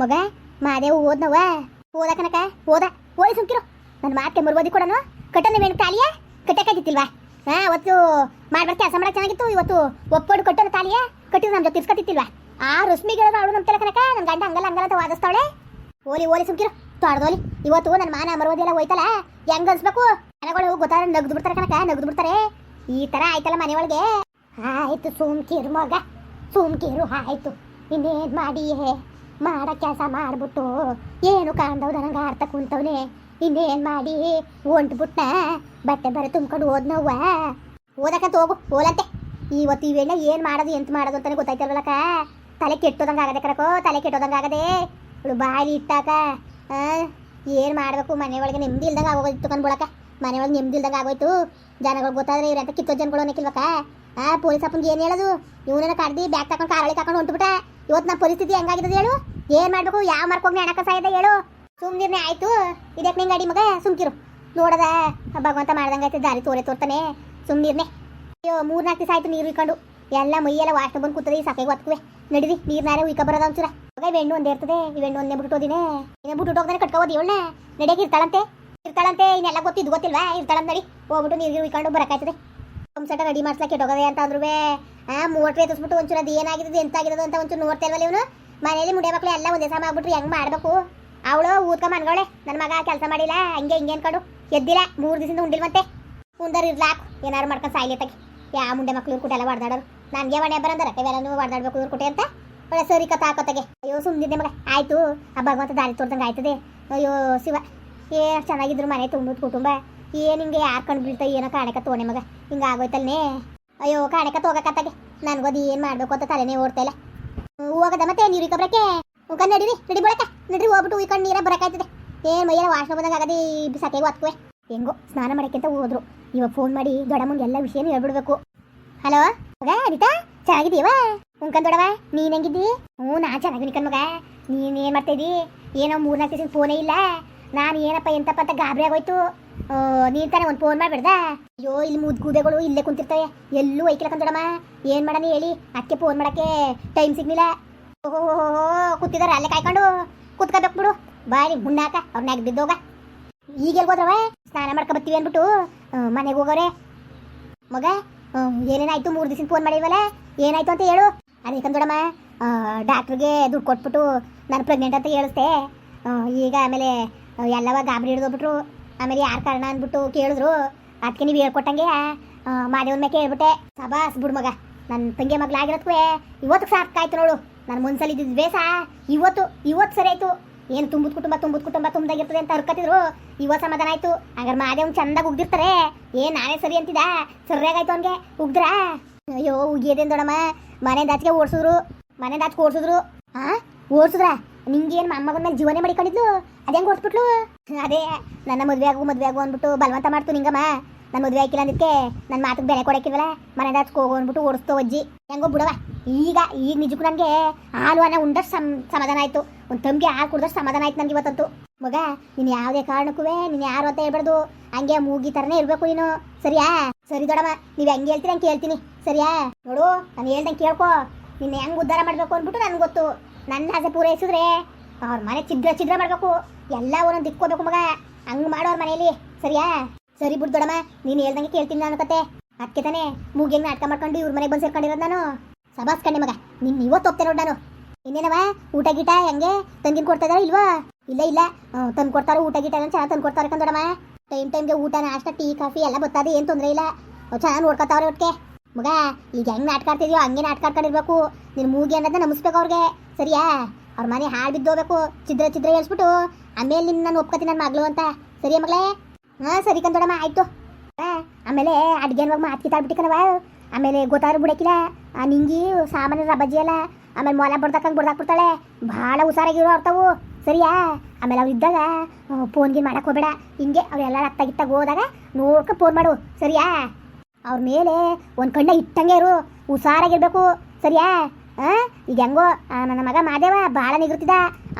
ಮಗ, ಮಾದೇವು ಓದ್ನವ ಓದ ಕನಕ ಓದ ಓದಿ ಸುಮ್ಕಿರು. ನನ್ನ ಮಾತೆ ಮರುಬೋದಿ ಕೊಡನು. ಕಟ್ಟನೆ ಮೇನು ತಾಲಿಯ? ಕಟ್ಟಕ್ಕಾಗಿತ್ತಿಲ್ವಾ ಹಾ, ಅವತ್ತು ಮಾಡ್ಬರ್ತಿ ಕೆಲಸ ಚೆನ್ನಾಗಿತ್ತು. ಇವತ್ತು ಒಪ್ಪೋಡು ಕಟ್ಟನ ತಾಲಿಯ? ಕಟ್ಟಿದ್ರು ನಮ್ಮ ಜೊತೆ ತಿರ್ಸ್ಕೊತಿತ್ತಿಲ್ವಾ? ಆ ರಶ್ಮಿಗಿರೋದು ಅವಳು ನಮ್ಮ ತಲೆ ಕನಕ? ನನ್ನ ಗಂಡ ಹಂಗಲ್ಲ ಹಂಗಲ್ಲ ಅಂತ ವಾದಿಸ್ತಾವಳೆ? ಓಲಿ ಓಲಿ ಸುಮ್ಕಿರು. ತೊಡ್ದೋಲಿ ಇವತ್ತು ನನ್ನ ಮಾನ ಮರುವುದಿ ಎಲ್ಲ ಹೋಯ್ತಲ್ಲ? ಹೆಂಗ್ ಅನ್ಸ್ಬೇಕು? ಜನಗಳು ಗೊತ್ತಾರ ನಗ್ದು ಬಿಡ್ತಾರೆ ಕನಕ, ನಗ್ದು ಬಿಡ್ತಾರೆ. ಈ ತರ ಆಯ್ತಲ್ಲ ಮನೆ ಒಳಗೆ? ಆಯ್ತು ಸುಮ್ಕಿರು ಮಗ, ಸುಮ್ಕಿರು ಆಯ್ತು. ಇನ್ನೇನ್ ಮಾಡಿ ಮಾಡ ಕೆಲಸ ಮಾಡ್ಬಿಟ್ಟು ಏನು ಕಾಣ್ದವ್ ನನಗೆ ಅರ್ಥ ಕುಂತವ್ನೆ. ಇನ್ನೇನ್ ಮಾಡಿ ಹೊಂಟ್ಬಿಟ್ನ? ಬಟ್ಟೆ ಬರೆ ತುಂಬ್ಕೊಂಡು ಹೋದ್ನವ್ವ. ಓದಕಂತ ಹೋಗು ಓಲಂತೆ ಇವತ್ತು ಈ ಇವೆಲ್ಲ ಏನು ಮಾಡೋದು, ಎಂತ ಮಾಡೋದು ಅಂತಾನೆ ಗೊತ್ತಾಯ್ತಿರ್ವಲ್ಲಕ್ಕ ತಲೆ ಕೆಟ್ಟೋದಂಗೆ ಆಗದೆ ಕರಕೋ ತಲೆ ಕೆಟ್ಟೋದಂಗೆ ಆಗದೆ. ಇವಳು ಬಾಯಿ ಇಟ್ಟಾಕ ಏನು ಮಾಡಬೇಕು? ಮನೆ ಒಳಗೆ ನೆಮ್ಮದಿ ಇಲ್ದಂಗೆ ಆಗೋಗಿತ್ತು ಕಂದ್ಬಿಡಕ ಮನೆ ಒಳಗೆ ನೆಮ್ಮದಿ ಇಲ್ದಂಗೆ ಆಗೋಯ್ತು. ಜನಗಳು ಗೊತ್ತಾದ್ರೆ ಇವ್ರಂತ ಕಿತ್ತೋ ಜನಗಳು ಅನ್ನಕ್ಕಿಲ್ವಕ್ಕ? ಆ, ಪೊಲೀಸ್ ಅಪ್ಪನಿಗೆ ಏನು ಹೇಳೋದು? ಇವನನ್ನ ಕಡ್ದು ಬ್ಯಾಗ್ ತಕೊಂಡು ಕಾರಳಿ ತಕೊಂಡು ಹೊಂಟ್ಬಿಟ್ಟ. ಇವತ್ತು ನಮ್ಮ ಪರಿಸ್ಥಿತಿ ಹೆಂಗಾಗಿದೆ ಹೇಳು? ಏನು ಮಾಡಬೇಕು? ಯಾವ ಮಾರ್ಕೋಗಿ ಹಣಕ ಸಾಯ್ದ ಹೇಳು. ಸುಮ್ನಿರ್ನೆ ಆಯ್ತು. ಇದಕ್ಕೆ ನಿಂಗೆ ಅಡಿ ಮಗ ಸುಮ್ಕಿರು. ನೋಡದ, ಭಗವಂತ ಮಾಡ್ದಂಗೆ ದಾರಿ ತೋರೆ ತೋರ್ತಾನೆ. ಸುಮ್ನಿರ್ನೆ ಅಯ್ಯೋ, ಮೂರ್ನಾಲ್ಕು ದಿವಸ ಆಯ್ತು ನೀರು ಇಟ್ಕೊಂಡು ಎಲ್ಲ ಮೈಯೆಲ್ಲ ವಾಸನೆ ಬಂದು ಕೂತದೆ, ಈ ಸಕೆಗೆ ಒತ್ಕುವೆ. ನಡಿರಿ, ನೀರ್ನಾರೆ ಉಯ್ಕ ಬರೋದ ಒಂಚೂರ. ಮಗ ಬೆಣ್ಣು ಒಂದೇ ಇರ್ತದೆ. ಈ ಬೆಣ್ಣು ಒಂದೇ ಬಿಟ್ಟು ಇನ್ನೇ ಬಿಟ್ಟು ಹೋಗ್ದಾನೆ ಕಟ್ಕೋಬೋದು, ಇವಳನ್ನ. ನಡೆಯಕ್ಕೆ ಇರ್ತಾಳಂತೆ. ಇರ್ತಾಳಂತೆ, ಇನ್ನೆಲ್ಲ ಗೊತ್ತಿದ್ದು ಗೊತ್ತಿಲ್ವಾ? ಇರ್ತಾಳಂತ ನಡಿ. ಹೋಗ್ಬಿಟ್ಟು ನೀರು ಉಯ್ಕೊಂಡು ಬರಕಾಯ್ತದೆ ಪಂಪ್ಸೆಟ ರೆಡಿ ಮಾಡ್ಸ್ಲಕ್ಕೆ ಕೆಟ್ಟೋಗದೆ ಅಂತ ಅಂದ್ರೂ ಆ, ಮೂವತ್ತು ಎತ್ತಿಸ್ಬಿಟ್ಟು ಒಂಚೂರು ಅದು ಏನಾಗಿದೆ ಎಂತ ಆಗಿದೆ ಅಂತ ಒಂಚೂರು ನೋಡ್ತಾ ಇಲ್ವಲ್ಲ ಇವನು? ಮನೇಲಿ ಮುಡಿಯ ಮಕ್ಳು ಎಲ್ಲ ಒಂದೇ ಸಮ ಆಗ್ಬಿಟ್ರು, ಹೆಂಗ್ ಮಾಡ್ಬೇಕು? ಅವಳು ಊದ್ಕ ಮನ್ಗಳೇ ನನ್ನ ಮಗ ಕೆಲಸ ಮಾಡಿಲ್ಲ, ಹಂಗೆ ಹಿಂಗೆ ಅನ್ಕೊಂಡು. ಎದ್ದಿಲ್ಲ, ಮೂರು ದಿವಸದಿಂದ ಮತ್ತೆ. ಮುಂದರ್ ಇರ್ಲಾಕ್, ಏನಾರು ಮಾಡ್ಕೊಂಡು ಸಾಯ್ಲಿ ತಗಿ ಯಾವ ಮುಂಡೆ ಮಕ್ಳು ಇವ್ರು ಕುಟೆಲ್ಲ ಹೊಡೆದಾಡೋರು. ನನಗೆ ಮನೆ ಬರಂದರ, ಇವೆಲ್ಲನೂ ಹೊಡೆದಾಡ್ಬೇಕು ಇವ್ರು ಕುಟೆ ಅಂತ. ಒಳ್ಳೆ ಸರಿ ಕಥ ಹಾಕೋತಗೆ. ಅಯ್ಯೋ ಸುಮ್ಮನಿದ್ದೆ ಮಗ. ಆಯ್ತು, ಆ ಭಗವಂತ ದಾರಿ ತೋರ್ದಂಗೆ ಆಯ್ತದೆ. ಅಯ್ಯೋ, ಶಿವ. ಏ, ಚೆನ್ನಾಗಿದ್ರು ಮನೆ ತುಂಬಿದ ಕುಟುಂಬ. ಏನು ಹಿಂಗೆ ಯಾರು ಕಂಡು ಬೀಳ್ತಾ ಏನೋ ಕಾಣಕ ತೋಣೆ ಮಗ. ಹಿಂಗೆ ಆಗೋಯ್ತಲ್ನೇ. ಅಯ್ಯೋ, ಕಾಣಕ ತೋಗಕತ್ತಾಗೆ ನನಗದು ಏನು ಮಾಡಬೇಕು ಅಂತ ತಲೆನೇ ಓಡ್ತಾ ಇಲ್ಲ. ಹೋಗದ ಮತ್ತೆ ನೀರು ಇಕ್ಕಬ್ರಕ್ಕೆ? ಮುಖ ನಡೀರಿ ನಡಿ ಬಿಡಕ್ಕೆ. ನಡ್ರಿ, ಹೋಗ್ಬಿಟ್ಟು ಉಯ್ಕೊಂಡು ನೀರ ಬರಕಾಯ್ತದೆ. ಏನು ಮೈಯೆಲ್ಲ ವಾಸನೆ ಬಂದಾಗ ಆಗದೆ ಈ ಸತೆಗೆ ಒತ್ಕುವೆ. ಹೆಂಗೋ, ಸ್ನಾನ ಮಾಡಕ್ಕೆ ಅಂತ ಹೋದ್ರು. ಇವಾಗ ಫೋನ್ ಮಾಡಿ ದೊಡ್ಡಮ್ಮಂಗೆ ಎಲ್ಲ ವಿಷಯನೂ ಹೇಳ್ಬಿಡ್ಬೇಕು. ಹಲೋ? ಮಗ ಅನಿತಾ ಚೆನ್ನಾಗಿದೀವ ಉಂಕನ್ ದೊಡವ ನೀನ್ ಹೆಂಗಿದ್ದಿ? ಹ್ಞೂ ನಾ ಚೆನ್ನಾಗಿ ಕಣ್ ಮಗ. ನೀನ್ ಏನ್ ಮಾಡ್ತಾ ಏನೋ ಮೂರ್ನಾಲ್ಕು ದಿವಸ ಫೋನೇ ಇಲ್ಲ. ನಾನು ಏನಪ್ಪ ಎಂತಪ್ಪ ಅಂತ ಗಾಬರಿ ಆಗೋಯ್ತು. ನೀನ್ ತಾನೇ ಒಂದು ಫೋನ್ ಮಾಡಿಬಿಡ್ದ? ಅಯ್ಯೋ, ಇಲ್ಲಿ ಮುದ್ಗೂದೆಗಳು ಇಲ್ಲೇ ಕುಂತಿರ್ತವೆ. ಎಲ್ಲೂ ಐಕಿಲ್ಲ ಏನು ಮಾಡಣ ಹೇಳಿ? ಅದಕ್ಕೆ ಫೋನ್ ಮಾಡಕ್ಕೆ ಟೈಮ್ ಸಿಗ್ಲಿಲ್ಲ. ಓಹೋ ಕೂತಿದಾರೆ ಅಲ್ಲೇ ಕಾಯ್ಕೊಂಡು. ಕೂತ್ಕೋಬೇಕು ಬಿಡು. ಬಾರಿ ಮುನ್ನಾಕ ಅವ್ರನ್ಯಾಗ ಬಿದ್ದೋಗ. ಈಗ ಎಲ್ಲಿ ಹೋದ್ರವ ಸ್ನಾನ ಮಾಡ್ಕೊ ಬರ್ತೀವಿ ಅಂದ್ಬಿಟ್ಟು. ಮನೆಗೆ ಹೋಗೋರೆ. ಮಗ ಏನೇನಾಯ್ತು ಮೂರು ದಿವಸ ಫೋನ್ ಮಾಡಿವಲ್ಲ ಏನಾಯ್ತು ಅಂತ ಹೇಳು. ಅದೇ ಕಂದೋಡಮ್ಮ ಡಾಕ್ಟ್ರಿಗೆ ದುಡ್ಡು ಕೊಟ್ಬಿಟ್ಟು ನಾನು ಪ್ರೆಗ್ನೆಂಟ್ ಅಂತ ಹೇಳಿಸ್ದೆ ಈಗ ಆಮೇಲೆ ಎಲ್ಲವ ಗಾಬರಿ ಹಿಡಿದೋಗ್ಬಿಟ್ರು. ಆಮೇಲೆ ಯಾರು ಕಾರಣ ಅಂದ್ಬಿಟ್ಟು ಕೇಳಿದ್ರು. ಅದಕ್ಕೆ ನೀವು ಹೇಳ್ಕೊಟ್ಟಂಗೆ ಮಾದೇವನ ಮೇಲೆ ಕೇಳ್ಬಿಟ್ಟೆ. ಸಬಾಸ್ ಬಿಡು ಮಗ ನನ್ನ ತಂಗಿ ಮಗಳಾಗಿರೋದ್ಕೂ ಇವತ್ತು ಆಯ್ತು ನೋಡು. ನಾನು ಮುಂದ್ಸಲ ಇದ್ದಿದ್ದು ಬೇಸ ಇವತ್ತು ಇವತ್ತು ಸರಿ ಆಯ್ತು. ಏನು ತುಂಬುದ್ ಕುಟುಂಬ ತುಂಬುದ್ ಕುಟುಂಬ ತುಂಬದಾಗಿರ್ತದೆ ಅಂತ ಹರ್ಕತ್ತಿದ್ರು ಇವತ್ತು ಸಮಾಧಾನ ಆಯ್ತು. ಹಂಗಾರೆ ಮಾದೇವ್ ಚಂದಾಗಿ ಉಗ್ದಿರ್ತಾರೆ. ಏನ್ ನಾನೇ ಸರಿ ಅಂತಿದ ಸರಿಯಾಗಾಯ್ತು ಅವ್ನಿಗೆ. ಉಗ್ದ್ರ? ಅಯ್ಯೋ ಉಗಿಯದೇನ್ ದೊಡಮ್ಮ. ಮನೆ ದಾಚಿಗೆ ಓಡಿಸಿದ್ರು. ಮನೆ ದಾಚಿಗೆ ಓಡಿಸಿದ್ರು. ಹಾ ಓಡಿಸಿದ್ರ? ನಿಂಗೇನು ಮೊಮ್ಮಗನ ಮೇಲೆ ಜೀವನೇ ಮಾಡಿಕೊಂಡಿದ್ಲು? ಅದೇಂಗ್ ಓಡಿಸ್ಬಿಟ್ಲು? ಅದೇ, ನನ್ನ ಮದುವೆ ಆಗು ಮದುವೆ ಆಗು ಅಂದ್ಬಿಟ್ಟು ಬಲವಂತ ಮಾಡ್ತು ನಿಂಗಮ್ಮ. ನನ್ನ ಮದುವೆ ಆಯ್ಕಿಲ್ಲ ಅಂದಕ್ಕೆ ನನ್ನ ಮಾತಿಗೆ ಬೆಲೆ ಕೊಡಕ್ಕಿಲ್ವಲ್ಲ ಮನೆ ಹೋಗು ಅಂದ್ಬಿಟ್ಟು ಓಡಿಸ್ತೋ ಅಜ್ಜಿ. ಹೆಂಗೋ ಬಿಡವ ಈಗ ಈಗ ನಿಜಕ್ಕೂ ನನಗೆ ಹಾಲು, ಅನ್ನ ಉಂಡಷ್ಟು ಸಮ್ ಸಮಾಧಾನ ಆಯ್ತು. ಒಂದು ತಂಬಿಗೆ ಹಾಲು ಕುಡ್ದಷ್ಟು ಸಮಾಧಾನ ಆಯ್ತು ನನಗೆ ಇವತ್ತಂತು. ಮಗ, ನೀನು ಯಾವುದೇ ಕಾರಣಕ್ಕೂ ನೀನು ಯಾರು ಅಂತ ಹೇಳ್ಬಾರ್ದು. ಹಂಗೆ ಮೂಗಿ ಥರನೇ ಇರಬೇಕು ನೀನು. ಸರಿಯಾ? ಸರಿ ದೊಡಮ್ಮ, ನೀವು ಹೆಂಗೆ ಹೇಳ್ತೀರಿ ಹಂಗೆ ಕೇಳ್ತೀನಿ. ಸರಿಯಾ? ನೋಡು, ನಾನು ಹೇಳ್ದಂಗೆ ಕೇಳ್ಕೊ. ನಿನ್ನ ಹೆಂಗೆ ಉದ್ಧಾರ ಮಾಡಬೇಕು ಅಂದ್ಬಿಟ್ಟು ನನಗೆ ಗೊತ್ತು. ನನ್ನ ಆಸೆ ಪೂರೈಸಿದ್ರೆ ಅವ್ರ ಮನೆ ಚಿದ್ರ ಛಿದ್ರ ಮಾಡಬೇಕು. ಎಲ್ಲ ಒಂದೊಂದು ದಿಕ್ಕೋಬೇಕು ಮಗ. ಹಂಗೆ ಮಾಡೋ ಅವ್ರ ಮನೆಯಲ್ಲಿ ಸರಿಯಾ? ಸರಿ ಬಿಡ್ ದೊಡಮ್ಮ ನೀನು ಹೇಳ್ದಂಗೆ ಕೇಳ್ತೀನಿ ನಾನು ಕತೆ. ಅದಕ್ಕೆ ತಾನೇ ಮೂಗಿಗೆ ನಾಟಕ ಮಾಡ್ಕೊಂಡು ಇವ್ರ ಮನೆಗೆ ಬಂದು ಸೇರ್ಕೊಂಡಿರೋದು ನಾನು. ಸಬಾಸ್ ಕಣ್ಣೆ ಮಗ. ನಿನ್ನ ಇವತ್ತು ಹೋಗ್ತೇನೆ ನೋಡಿ ನಾನು. ಇನ್ನೇನವ? ಊಟ ಗೀಟ ಹೆಂಗೆ? ತಂದಿನ ಕೊಡ್ತಾ ಇದಾರ ಇಲ್ವಾ? ಇಲ್ಲ ಇಲ್ಲ. ತಂದು ಕೊಡ್ತಾರೆ ಊಟ ಗೀಟ ಎಲ್ಲ ಚೆನ್ನಾಗಿ ತಂದು ಕೊಡ್ತಾರೆ ಕಂದೊಡಮ್ಮ ಟೈಮ್ ಟೈಮ್ಗೆ ಊಟ, ನಾಷ್ಟ, ಟೀ, ಕಾಫಿ ಎಲ್ಲ ಬರ್ತದೆ ಏನು ತೊಂದರೆ ಇಲ್ಲ. ಚೆನ್ನಾಗಿ ನೋಡ್ಕೊತಾವ್ರೆ ಒಟ್ಟಿಗೆ ಮಗ, ಈಗ ಹೆಂಗ್ ನಾಟಕ ಆಡ್ತಿದ್ಯೋ ಹಂಗೆ ಆಡ್ಕೊಂಡಿರ್ಬೇಕು. ನಿನ್ನ ಮೂಗಿ ಅನ್ನೋದನ್ನ ನಮಿಸ್ಬೇಕು ಅವ್ರಿಗೆ. ಸರಿಯಾ? ಅವ್ರ ಮನೆ ಹಾಳು ಬಿದ್ದೋಗ್ಬೇಕು ಚಿದ್ರ ಚಿದ್ರ ಹೇಳ್ಸ್ಬಿಟ್ಟು ಆಮೇಲೆ ನಿನ್ನ ನಾನು ಒಪ್ಕೋತೀನಿ ನನ್ನ ಮಗಳು ಅಂತ. ಸರಿಯಾ ಮಗಳೇ? ಹಾಂ, ಸರಿ ಕಂದೋಡಮ್ಮ, ಆಯ್ತು. ಆಮೇಲೆ ಅಡ್ಗೆ ಮಾತು ಕಿತ್ತಾಡ್ಬಿಟ್ಟು ಕಣವ ಆಮೇಲೆ ಗೊತ್ತಾರು ಬಿಡಕ್ಕಿಲ್ಲ ಆ, ನಿಂಗಿ ಸಾಮಾನ್ಯ ರಬ್ಬಜ್ಜಿ ಅಲ್ಲ ಆಮೇಲೆ ಮೊಲ ಬಡ್ದಾಕಂಗೆ ಬಡ್ದಾಕ್ಬಿಡ್ತಾಳೆ ಭಾಳ ಹುಷಾರಾಗಿರೋ ಅರ್ಥವು. ಸರಿಯಾ? ಆಮೇಲೆ ಅವ್ರು ಇದ್ದಾಗ ಫೋನ್ಗೆ ಮಾಡಕ್ಕೆ ಹೋಗ್ಬೇಡ. ಹಿಂಗೆ ಅವರೆಲ್ಲ ರಕ್ತ ಗಿತ್ತಾಗ ಹೋದಾಗ ನೋಡ್ಕೊ ಫೋನ್ ಮಾಡು. ಸರಿಯಾ? ಅವ್ರ ಮೇಲೆ ಒಂದು ಕಣ್ಣ ಇಟ್ಟಂಗೆ ಇರು. ಹುಷಾರಾಗಿರ್ಬೇಕು ಸರಿಯಾ? ಈಗ ಹೆಂಗೋ ನನ್ನ ಮಗ ಮಾದೇವ ಭಾಳ ನಿಗರ್ತಿದ್ದ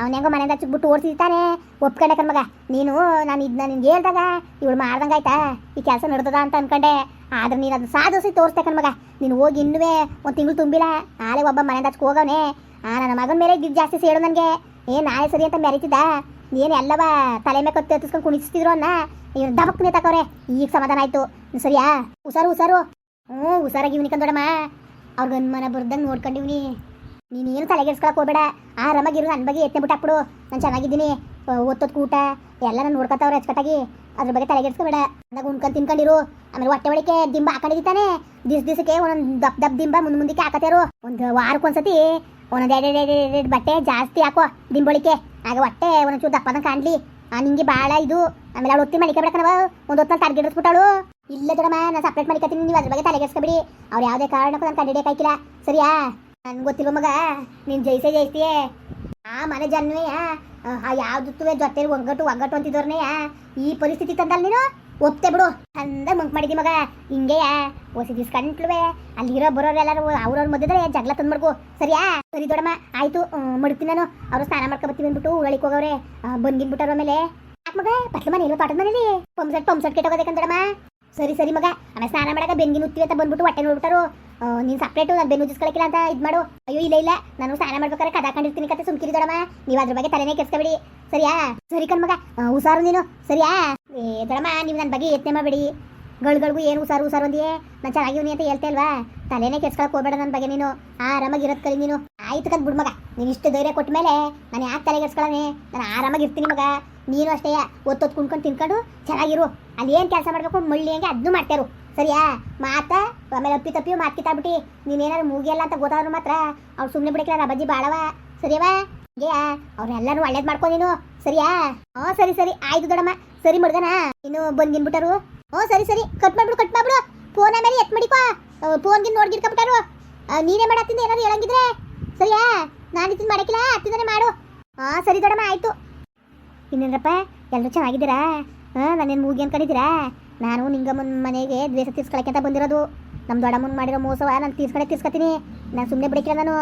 ಅವ್ನ ಹೆಂಗೋ ಮನೆಯಿಂದ ಹಚ್ಚಿಬಿಟ್ಟು ಓಡಿಸಿದ್ದಾನೆ ಒಪ್ಕೊಂಡೆ ಕನ್ ಮಗ. ನೀನು, ನಾನು ಇದನ್ನ ನಿನ್ಗೆ ಹೇಳ್ದಾಗ ಇವಳು ಮಾಡ್ದಂಗೆ ಆಯ್ತಾ? ಈ ಕೆಲಸ ನಡೆದದ ಅಂತ ಅನ್ಕೊಂಡೆ. ಆದ್ರೆ ನೀನು ಅದನ್ನ ಸಾಧಿಸಿ ತೋರಿಸ್ತೆ ಕನ್ ಮಗ. ನೀನು ಹೋಗಿ ಇನ್ನುವೇ ಒಂದು ತಿಂಗಳು ತುಂಬಿಲ್ಲ. ನಾಳೆ ಒಬ್ಬ ಮನೆಯಿಂದ ಹಚ್ಕೊ ಹೋಗವನೆ. ಆ, ನನ್ನ ಮಗನ ಮೇಲೆ ಗಿಡ್ ಜಾಸ್ತಿ ಸೇಡು ನನಗೆ. ಏ, ನಾಳೆ ಸರಿ ಅಂತ ಮೆರಿತಿದ್ದ? ಏನು ಎಲ್ಲವ ತಲೆ ಮೇಲೆ ಕತ್ತು ಎತ್ತಿಸ್ಕೊಂಡು ಕುಣಿಸ್ತಿದ್ರು ಅನ್ನ? ಇವ್ರು ದಬಕ್ ತಕೋರೆ ಈಗ ಸಮಾಧಾನ ಆಯ್ತು. ಸರಿಯಾ? ಹುಷಾರು ಹುಷಾರು. ಹ್ಞೂ ಹುಷಾರಾಗಿ ಇವ್ನಿ ಕಂದೋಡಮ್ಮ ಅವ್ರಿಗೆ ಅನುಮಾನ ಬರ್ದಂಗೆ ನೋಡ್ಕೊಂಡಿವ್ನಿ. ನೀನೇನು ತಲೆಗೆಡ್ಸ್ಕೊಳಕ್ ಹೋಗ್ಬೇಡ. ಆರಾಮಾಗಿರು ನನ್ನ ಬಗ್ಗೆ ಎತ್ತನೆ ಬಿಟ್ಟು ಹಾಕ್ಬಿಡು. ನಾನು ಚೆನ್ನಾಗಿದ್ದೀನಿ. ಒತ್ತೊತ್ತು ಕೂಟ. ಎಲ್ಲ ನಾನು ನೋಡ್ಕೊತಾವ್ರೆ ಅಚ್ಚುಕಟ್ಟಾಗಿ. ಅದ್ರ ಬಗ್ಗೆ ತಲೆಗೆಡ್ಸ್ಕೊಬೇಡ. ಅಂದಾಗ ಉಣ್ಕೊಂಡು ತಿನ್ಕೊಂಡಿರು. ಆಮೇಲೆ ಹೊಟ್ಟೆ ಒಳಗೆ ದಿಂಬ ಹಾಕೊಂಡಿದ್ದಾನೆ ದಿಸ್ ದಿಸಕ್ಕೆ ಒಂದೊಂದು ದಪ್ಪ ದಪ್ಪ ದಿಂಬ ಮುಂದೆ ಮುಂದಕ್ಕೆ ಹಾಕತ್ತಾರು ಒಂದು ವಾರಕ್ಕೊಂದ್ಸತಿ ಒಂದೊಂದು ಎರಡು ಎರಡು ಎರಡು ಬಟ್ಟೆ ಜಾಸ್ತಿ ಹಾಕೋ ದಿಂಬಳಿಕೆ ಆಗ ಹೊಟ್ಟೆ ಒಂದೊಂಚೂರು ದಪ್ಪನ ಕಾಣ್ಲಿ. ಆ, ನಿಂಗೆ ಭಾಳ ಇದು. ಆಮೇಲೆ ಅವಳು ಒತ್ತಿ ಮಡಿಕೆ ಒಂದು ಹೊತ್ತಲ್ಲಿ target ಇಲ್ಲ ದೊಡಮ್ಮ ನಾನು ಸಪ್ರೇಟ್ ಮಾಡಿಕತ್ತೀನಿ ನೀವು ಅದ್ರ ಬಗ್ಗೆ ತಲೆಗೆಡ್ಸ್ಕೊಬಿಡಿ ಅವ್ರು ಯಾವುದೇ ಕಾರಣಕ್ಕೂ ನಾನು ಕಂಡಿಡಿಯಕ್ಕೆ ಹಾಕಿಲ್ಲ ಸರಿಯಾ? ನನ್ಗೆ ಗೊತ್ತಿಲ್ವ ಮಗ? ನೀನು ಜೈಸೆ ಜೈಸ್ತೀಯೇ ಆ ಮನೆ ಜನ್ಮೆಯ ಯಾವ್ದು ಜೊತೆ ಒಂಗಟ್ಟು ಒಗ್ಗಟ್ಟು ಅಂತಿದ್ದವ್ರನೇಯ ಈ ಪರಿಸ್ಥಿತಿ ತಂದಲ್ಲ ನೀನು? ಒಪ್ತೆ ಬಿಡು. ಚಂದ ಮಂಕ್ ಮಾಡಿದಿ ಮಗ. ಹಿಂಗೆಯ ಓಸಿ ದಿಸ್ಕಂಟ್ಲುವೆ ಅಲ್ಲಿರೋ ಬರೋರೆಲ್ಲರೂ ಅವ್ರವ್ರ ಮಧ್ಯದಲ್ಲಿ ಜಗಳ ತಂದ್ ಮಾಡ್ಕೋ ಸರಿಯಾ? ಸರಿ ದೊಡಮ್ಮ, ಆಯ್ತು. ಮಡ್ತೀನಿ ನಾನು. ಅವ್ರು ಸ್ನಾನ ಮಾಡ್ಕೊಬತ್ತೀವಿ ಅಂದ್ಬಿಟ್ಟು ಉಳಿಕ್ ಹೋಗವ್ರೆ. ಬಂದಿನ್ಬಿಟ್ಟಾರ ಆಮೇಲೆ. ಯಾಕೆ ಮಗ? ಪಟ್ಲ ಮನೆ ಇಲ್ವ ತೋಟದ ಮನೇಲಿ? ಪಂಪ್ಸೆಟ್ ಪಂಪ್ಸೆಟ್ ಕೆಟ್ಟೋಗೋದಕ್ಕಂದಡಮ್ಮ ಸರಿ ಸರಿ ಮಗ. ಆಮೇಲೆ ಸ್ನಾನ ಮಾಡಾಕ ಬೆನ್ಗಿನ ಉತ್ತೀವಿ ಅಂತ ಬಂದ್ಬಿಟ್ಟು ಹೊಟ್ಟೆ ನೋಡ್ಬಿಟ್ಟಾರು. ನೀನು ಸಪ್ರೇಟು ನಾನು ಬೆನ್ನು ಉಜ್ಜಿಸ್ಕೊಳಕಿಲ್ಲ ಅಂತ ಇದು ಮಾಡು. ಅಯ್ಯೋ, ಇಲ್ಲ ಇಲ್ಲ. ನಾನು ಸ್ನಾನ ಮಾಡ್ಬೇಕಾದ್ರೆ ಕದ ಹಾಕೊಂಡಿರ್ತೀನಿ ಕತೆ, ಸುಮ್ಕಿರಿ ದೊಡಮ್ಮ. ನೀವು ಅದ್ರ ಬಗ್ಗೆ ತಲೆನೇ ಕೆಡ್ಸ್ಕೊಬೇಡಿ. ಸರಿಯಾ? ಸರಿ ಕಣ್ ಮಗ. ಹುಷಾರು ನೀನು. ಸರಿಯಾ? ಏ, ದೊಡಮ್ಮ, ನೀವು ನನ್ನ ಬಗ್ಗೆ ಯತ್ನೆ ಮಾಡಬೇಡಿ. ಗಳ್ಗಳಿಗೂ ಏನು ಹುಷಾರು ಹುಷಾರು ಅಂದಿಯೇ? ನಾನು ಚೆನ್ನಾಗಿವ್ನಿ ಅಂತ ಹೇಳ್ತೇ ಇಲ್ವಾ? ತಲೆನೇ ಕೆಸ್ಕೊಳಕ್ ಹೋಗ್ಬೇಡ ನನ್ನ ಬಗ್ಗೆ ನೀನು. ಆರಾಮಾಗಿ ಇರೋದ್ ಕಲಿ ನೀನು. ಆಯ್ತು ಕದ್ ಬಿಡ್ ಮಗ ನೀನು ಇಷ್ಟು ಧೈರ್ಯ ಕೊಟ್ಟ ಮೇಲೆ ನಾನು ಯಾಕೆ ತಲೆ ಕೆಡ್ಸ್ಕೊಳ್ಳೋನೆ ನಾನು ಆರಾಮಾಗಿ ಇರ್ತೀನಿ ಮಗ. ನೀನು ಅಷ್ಟೇ, ಒತ್ತೊತ್ತು ಕುಣ್ಕೊಂಡು ತಿನ್ಕೊಂಡು ಚೆನ್ನಾಗಿರು. ಅಲ್ಲಿ ಏನು ಕೆಲಸ ಮಾಡಬೇಕು ಮಳ್ಳಿ ಹಂಗೆ ಅದನ್ನು ಮಾಡ್ತಾರು. ಸರಿಯಾ? ಮಾತ, ಆಮೇಲೆ ಅಪ್ಪಿ ತಪ್ಪಿ ಮಾತು ಕಿತ್ತಾಬಿಟ್ಟು ನೀನೇನಾದ್ರು ಮುಗಿಯಲ್ಲ ಅಂತ ಗೊತ್ತಾದ್ರು ಮಾತ್ರ ಅವ್ರು ಸುಮ್ಮನೆ ನಾನು ಬಜ್ಜಿ ಬಾಳವ. ಸರಿಯವಾ ಹಂಗೆಯಾ ಅವ್ರೆಲ್ಲರೂ ಒಳ್ಳೇದು ಮಾಡ್ಕೊ ನೀನು. ಸರಿಯಾ? ಹ್ಞೂ, ಸರಿ ಸರಿ. ಆಯ್ತು ದೊಡಮ್ಮ ಸರಿ ಮಡ್ಗನ? ಇನ್ನು ಬಂದಿನ್ಬಿಟ್ಟರು ಹ್ಞೂ, ಸರಿ ಸರಿ. ಕಟ್ ಮಾಡ್ಬಿಡು ಕಟ್ ಮಾಡ್ಬಿಡು. ಫೋನ್ ಆಮೇಲೆ ಎತ್ ಮಾಡಿಕೋ. ಫೋನ್ಗಿನ್ ನೋಡ್ಗಿರ್ಕೊಬಿಟ್ಟಾರು ನೀನೇ ಮಾಡತ್ತಿಂದ ಏನಾದ್ರು ಹೇಳಂಗಿದ್ರೆ. ಸರಿಯಾ? ನಾನು ಇದನ್ನ ಮಾಡಕ್ಕಿಲ್ಲ ಹತ್ತಿದಾನೆ ಮಾಡು. ಹಾಂ ಸರಿ ದೊಡಮ್ಮ ಆಯ್ತು. ಇನ್ನೇನಪ್ಪ ಎಲ್ಲರೂ ಚೆನ್ನಾಗಿದ್ದೀರಾ? ಹಾಂ ನಾನೇನು ಮೂಗಿ ಅನ್ಕೊಂಡಿದ್ದೀರಾ? ನಾನು ನಿಂಗಮ್ಮನ ಮನೆಗೆ ದ್ವೇಷ ತೀರ್ಸ್ಕೊಳಕ್ಕೆ ಅಂತ ಬಂದಿರೋದು. ನಮ್ಮ ದೊಡ್ಡಮ್ಮನ ಮಾಡಿರೋ ಮೋಸವ ನಾನು ತೀರ್ಸ್ಕೊಳಕ್ಕೆ ತೀರ್ಸ್ಕೊತೀನಿ. ನಾನು ಸುಮ್ಮನೆ ಬಿಡಕ್ಕಿಲ್ಲ ನಾನು.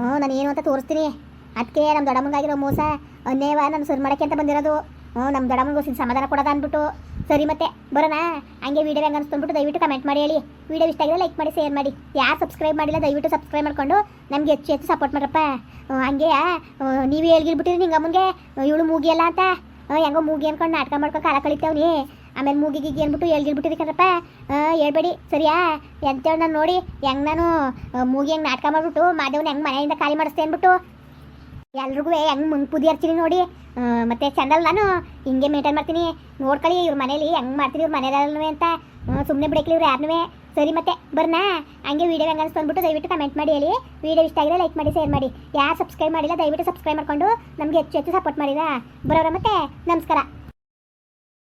ಹ್ಞೂ ನಾನು ಏನು ಅಂತ ತೋರಿಸ್ತೀನಿ. ಅದಕ್ಕೆ ನಮ್ಮ ದೊಡ್ಡಮ್ಮಂಗಾಗಿರೋ ಮೋಸ, ಅನ್ಯಾಯವ ನಾನು ಸರಿ ಮಾಡೋಕ್ಕೆ ಅಂತ ಬಂದಿರೋದು. ಹ್ಞೂ ನಮ್ಮ ದೊಡ್ಡಮ್ಮನಿಗೋಸ್ಕರ ಸಮಾಧಾನ ಕೊಡೋದ ಅಂದ್ಬಿಟ್ಟು. ಸರಿ ಮತ್ತೆ, ಬರೋಣ? ಹಂಗೆ ವೀಡಿಯೋ ಹೆಂಗೆ ಅನ್ಸ್ಕೊಂಡ್ಬಿಟ್ಟು ದಯವಿಟ್ಟು ಕಮೆಂಟ್ ಮಾಡಿ ಹೇಳಿ. ವೀಡಿಯೋ ಇಷ್ಟ ಆಗಿದ್ರೆ ಲೈಕ್ ಮಾಡಿ ಶೇರ್ ಮಾಡಿ. ಯಾರು ಸಬ್ಸ್ಕ್ರೈಬ್ ಮಾಡಿಲ್ಲ, ದಯವಿಟ್ಟು ಸಬ್ಸ್ಕ್ರೈಬ್ ಮಾಡ್ಕೊಂಡು ನಮಗೆ ಹೆಚ್ಚು ಹೆಚ್ಚು ಸಪೋರ್ಟ್ ಮಾಡ್ರಪ್ಪ. ಹಂಗೆ ನೀವು ಹೇಳ್ಗಿಲ್ಬಿಟ್ಟಿರಿ ನಿಂಗೆ ಅಮ್ಮನಿಗೆ. ಇವಳು ಮೂಗಿಯಲ್ಲ ಅಂತ. ಹೆಂಗೋ ಮೂಗಿ ಅನ್ಕೊಂಡು ನಾಟಕ ಮಾಡ್ಕೊಂಡು ಕಾಲ ಕಳಿತಾವ್ನಿ. ಆಮೇಲೆ ಮೂಗಿಗೆ ಗೀಗಿ ಅಂದ್ಬಿಟ್ಟು ಹೇಳ್ಗಿಲ್ಬಿಟ್ಟಿರಿ ಕಣಪ್ಪ ಹೇಳ್ಬೇಡಿ, ಸರಿಯಾ? ಎಂತೇಳಿ ನಾನು ನೋಡಿ, ಹೆಂಗೆ ನಾನು ಮೂಗಿ ಹೆಂಗೆ ನಾಟಕ ಮಾಡಿಬಿಟ್ಟು, ಮಾದೇವ್ನ ಹೆಂಗೆ ಮನೆಯಿಂದ ಖಾಲಿ ಮಾಡಿಸ್ತೇನೆ ಅಂದ್ಬಿಟ್ಟು ಎಲ್ರಿಗೂ ಹೆಂಗೆ ಮುಂದೆ ಪುದಿ ಹರ್ತೀನಿ ನೋಡಿ. ಮತ್ತೆ ಚಂದಲ್ ನಾನು ಹಿಂಗೆ ಮೇಂಟೈನ್ ಮಾಡ್ತೀನಿ. ನೋಡ್ಕೊಳ್ಳಿ ಇವ್ರ ಮನೇಲಿ ಹೆಂಗೆ ಮಾಡ್ತೀನಿ ಇವ್ರ ಮನೇಲೂ ಅಂತ. ಸುಮ್ಮನೆ ಬಿಡಕ್ಲಿ ಇವ್ರು ಯಾರನ್ನೂ ಸರಿ ಮತ್ತೆ, ಬರ್ನಾ? ಹಂಗೆ ವೀಡಿಯೋ ಹೆಂಗೆ ಅನ್ಸ್ಕೊಂಡ್ಬಿಟ್ಟು ದಯವಿಟ್ಟು ಕಮೆಂಟ್ ಮಾಡಿ ಹೇಳಿ. ವೀಡಿಯೋ ಇಷ್ಟ ಆಗಿದ್ರೆ ಲೈಕ್ ಮಾಡಿ ಶೇರ್ ಮಾಡಿ. ಯಾರು ಸಬ್ಸ್ಕ್ರೈಬ್ ಮಾಡಿಲ್ಲ, ದಯವಿಟ್ಟು ಸಬ್ಸ್ಕ್ರೈಬ್ ಮಾಡ್ಕೊಂಡು ನಮಗೆ ಹೆಚ್ಚು ಹೆಚ್ಚು ಸಪೋರ್ಟ್ ಮಾಡಿದ ಬರೋರ ಮತ್ತೆ, ನಮಸ್ಕಾರ.